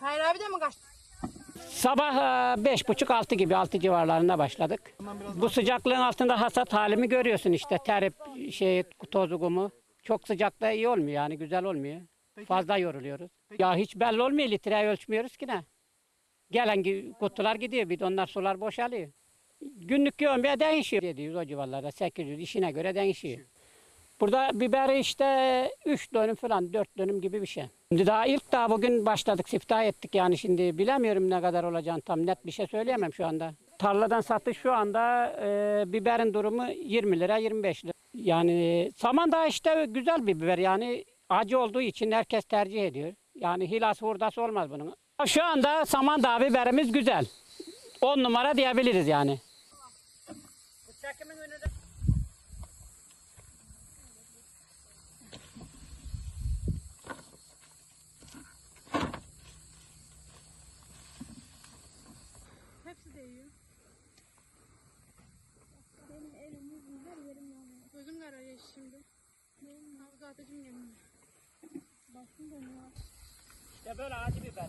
Hayır abi de mi kaçtı? Sabah e, beş buçuk altı gibi altı civarlarında başladık. Bu sıcaklığın altında hasat halimi görüyorsun işte terip şey tozu kumu. Çok sıcakta iyi olmuyor yani güzel olmuyor. Fazla yoruluyoruz. Ya hiç belli olmuyor litreye ölçmüyoruz ki ne. Gelen kutular gidiyor bidonlar sular boşalıyor. Günlük gömleğe değişiyor. 700 o civarlarda 800 işine göre değişiyor. Burada biberi işte 3 dönüm falan 4 dönüm gibi bir şey. Şimdi daha ilk daha bugün başladık siftah ettik yani şimdi bilemiyorum ne kadar olacağını tam net bir şey söyleyemem şu anda. Tarladan satış şu anda e, biberin durumu 20 lira 25 lira. Yani saman da işte güzel bir biber yani acı olduğu için herkes tercih ediyor. Yani hilas hurdası olmaz bunun. Şu anda Samandağ biberimiz güzel. 10 numara diyebiliriz yani. Hepsi de yiyor. Benim elim yüzüm her yerim yanıyor. Gözüm kararıyor şimdi. Havuza ateşim gelmiyor. Başım dönüyor. İşte böyle acı biber.